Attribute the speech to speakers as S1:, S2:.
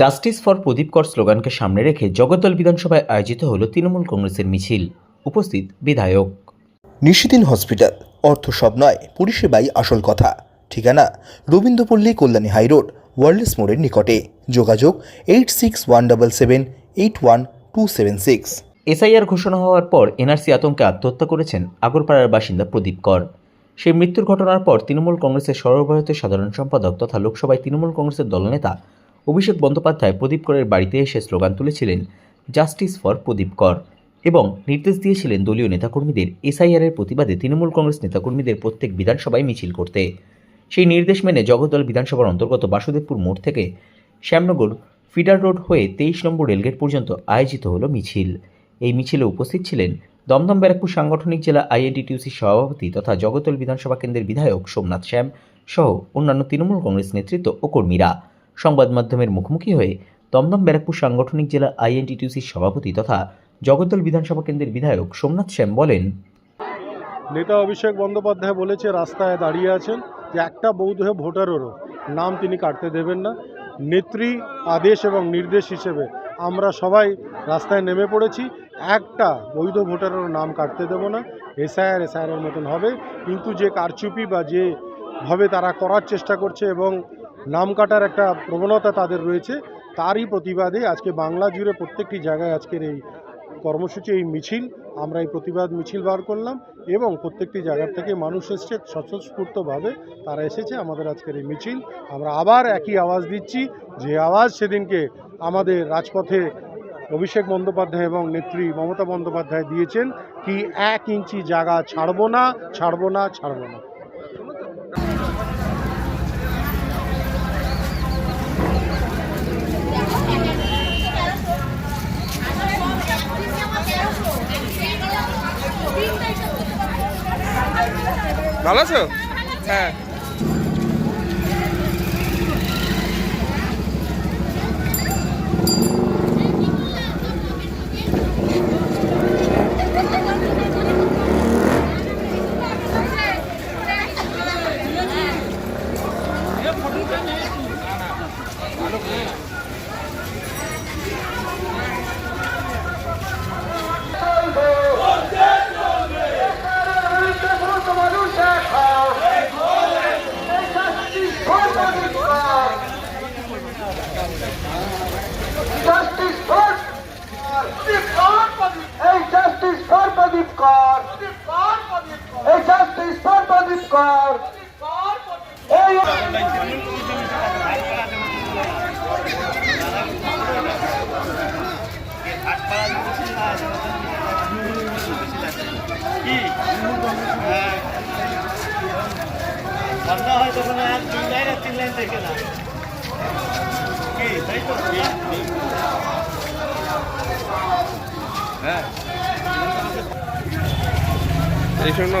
S1: Justice for প্রদীপ কর স্লোগানকে সামনে রেখে জগদ্দল বিধানসভায় আয়োজিত হল তৃণমূল কংগ্রেসের মিছিল। উপস্থিত বিধায়ক।
S2: নিশিদিন হসপিটাল অর্থ সব নয় পরিষেবাই আসল কথা। ঠিকানা রবীন্দ্রপল্লী কল্যাণী হাইরোড ওয়ার্ল্ডস মোড়ের নিকটে। যোগাযোগ eight six one double seven eight one two seven six
S1: SIR ঘোষণা হওয়ার পর এনআরসি আতঙ্কে আত্মহত্যা করেছেন আগরপাড়ার বাসিন্দা প্রদীপ কর। সেই মৃত্যুর ঘটনার পর তৃণমূল কংগ্রেসের সর্বভারতীয় সাধারণ সম্পাদক তথা লোকসভায় তৃণমূল কংগ্রেসের দলনেতা অভিষেক বন্দ্যোপাধ্যায় প্রদীপ করের বাড়িতে এসে স্লোগান তুলেছিলেন, জাস্টিস ফর প্রদীপ কর এবং নির্দেশ দিয়েছিলেন দলীয় নেতাকর্মীদের এসআইআরের প্রতিবাদে তৃণমূল কংগ্রেস নেতাকর্মীদের প্রত্যেক বিধানসভায় মিছিল করতে। সেই নির্দেশ মেনে জগদ্দল বিধানসভার অন্তর্গত বাসুদেবপুর মোড় থেকে শ্যামনগর ফিডার রোড হয়ে তেইশ নম্বর রেলগেট পর্যন্ত আয়োজিত হলো মিছিল। এই মিছিলে উপস্থিত ছিলেন দমদম ব্যারাকপুর সাংগঠনিক জেলা আইএনটিটিউসির সভাপতি তথা জগতল বিধানসভা কেন্দ্রের বিধায়ক সোমনাথ শ্যাম সহ অন্যান্য তৃণমূল কংগ্রেস নেতৃত্ব ও কর্মীরা। সংবাদ মাধ্যমের মুখোমুখি হয়ে দমদম ব্যারাকপুর সাংগঠনিক জেলা আইএনটিটিউসির সভাপতি তথা জগদ্দল বিধানসভা কেন্দ্রের বিধায়ক সোমনাথ শ্যাম বলেন,
S3: নেতা অভিষেক বন্দ্যোপাধ্যায় বলেছে, রাস্তায় দাঁড়িয়ে আছেন যে একটা বৌদ্ধ ভোটারেরও নাম তিনি কাটতে দেবেন না। নেত্রী, আদেশ এবং নির্দেশ হিসেবে আমরা সবাই রাস্তায় নেমে পড়েছি। একটা বৈধ ভোটারেরও নাম কাটতে দেবো না। এসআইআর এসআইআরের মতন হবে। কিন্তু যে কারচুপি বা যে ভাবে তারা করার চেষ্টা করছে এবং নাম কাটার একটা প্রবণতা তাদের রয়েছে। তারই প্রতিবাদে আজকে বাংলা জুড়ে প্রত্যেকটি জায়গায় আজকের এই কর্মসূচি, এই মিছিল, আমরা এই প্রতিবাদ মিছিল বার করলাম এবং প্রত্যেকটি জায়গার থেকে মানুষ এসছে, স্বতঃস্ফূর্তভাবে তারা এসেছে আমাদের আজকের এই মিছিল। আমরা আবার একই আওয়াজ দিচ্ছি, যে আওয়াজ সেদিনকে আমাদের রাজপথে অভিষেক বন্দ্যোপাধ্যায় এবং নেত্রী মমতা বন্দ্যোপাধ্যায় দিয়েছেন, কি এক ইঞ্চি জায়গা ছাড়বো না ছাড়বো না ছাড়বো না।
S4: ভালো আছো হ্যাঁ
S5: Hey,
S6: ঠান্ডা হয় তখন আর দুই লাইন আর তিন লাইন দেখে না। কি তাই তো হ্যাঁ
S4: এই শোনো